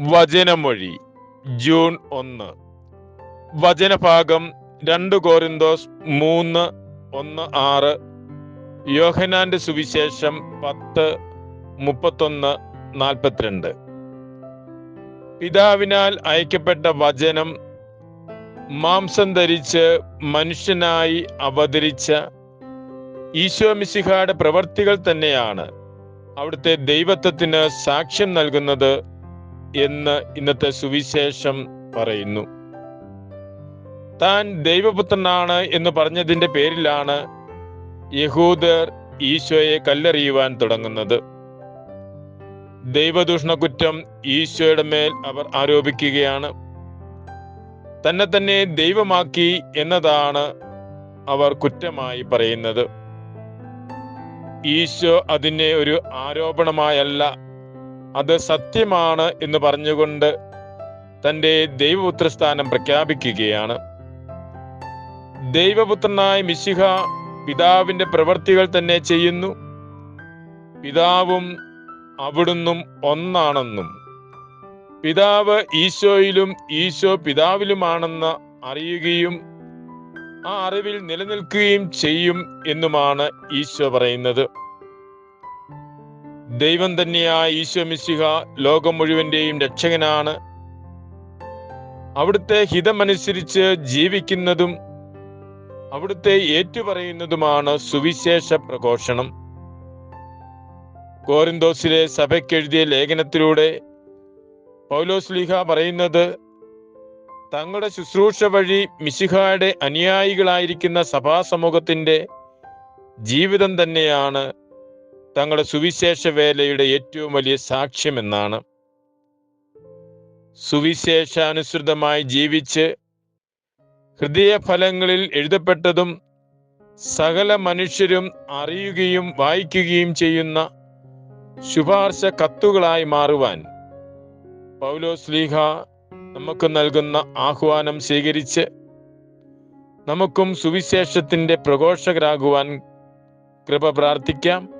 വചനമൊഴി. June ഒന്ന്. വചനഭാഗം രണ്ട് കോരിന്തോസ് മൂന്ന് ഒന്ന് ആറ്. യോഹനാന്റെ സുവിശേഷം പത്ത് മുപ്പത്തൊന്ന് നാൽപ്പത്തിരണ്ട്. പിതാവിനാൽ അയക്കപ്പെട്ട വചനം മാംസം ധരിച്ച് മനുഷ്യനായി അവതരിച്ച ഈശോ മിശിഹായുടെ പ്രവർത്തികൾ തന്നെയാണ്. അവിടുത്തെ ദൈവത്വത്തിന് സാക്ഷ്യം നൽകുന്നത് എന്ന് ഇന്നത്തെ സുവിശേഷം പറയുന്നു. താൻ ദൈവപുത്രനാണ് എന്ന് പറഞ്ഞതിന്റെ പേരിലാണ് യഹൂദർ ഈശോയെ കല്ലെറിയുവാൻ തുടങ്ങുന്നത്. ദൈവദൂഷണ കുറ്റം ഈശോയുടെ മേൽ അവർ ആരോപിക്കുകയാണ്. തന്നെ തന്നെ ദൈവമാക്കി എന്നതാണ് അവർ കുറ്റമായി പറയുന്നത്. ഈശോ അതിനെ ഒരു ആരോപണമായല്ല അത് സത്യമാണ് എന്ന് പറഞ്ഞുകൊണ്ട് തന്റെ ദൈവപുത്രസ്ഥാനം പ്രഖ്യാപിക്കുകയാണ്. ദൈവപുത്രനായ മിശിഹ പിതാവിന്റെ പ്രവൃത്തികൾ തന്നെ ചെയ്യുന്നു. പിതാവും അവിടുന്നും ഒന്നാണെന്നും. പിതാവ് ഈശോയിലും ഈശോ പിതാവിലുമാണെന്ന് അറിയുകയും ആ അറിവിൽ നിലനിൽക്കുകയും ചെയ്യും എന്നുമാണ് ഈശോ പറയുന്നത്. ദൈവം തന്നെയായ ഈശോ മിശിഹ ലോകം മുഴുവന്റെയും രക്ഷകനാണ്. അവിടുത്തെ ഹിതമനുസരിച്ച് ജീവിക്കുന്നതും അവിടുത്തെ ഏറ്റുപറയുന്നതുമാണ് സുവിശേഷ പ്രഘോഷണം. കോറിന്തോസിലെ സഭയ്ക്കെഴുതിയ ലേഖനത്തിലൂടെ പൗലോസ് ലീഹ പറയുന്നത് തങ്ങളുടെ ശുശ്രൂഷ വഴി മിശിഹായുടെ അനുയായികളായിരിക്കുന്ന സഭാസമൂഹത്തിന്റെ ജീവിതം തന്നെയാണ് തങ്ങളുടെ സുവിശേഷ വേലയുടെ ഏറ്റവും വലിയ സാക്ഷ്യമെന്നാണ് സുവിശേഷാനുസൃതമായി ജീവിച്ച് ഹൃദയഫലങ്ങളിൽ എഴുതപ്പെട്ടതും സകല മനുഷ്യരും അറിയുകയും വായിക്കുകയും ചെയ്യുന്ന ശുപാർശ കത്തുകളായി മാറുവാൻ പൗലോസ് ലീഹ നമുക്ക് നൽകുന്ന ആഹ്വാനം സ്വീകരിച്ച് നമുക്കും സുവിശേഷത്തിന്റെ പ്രഘോഷകരാകുവാൻ കൃപ പ്രാർത്ഥിക്കാം.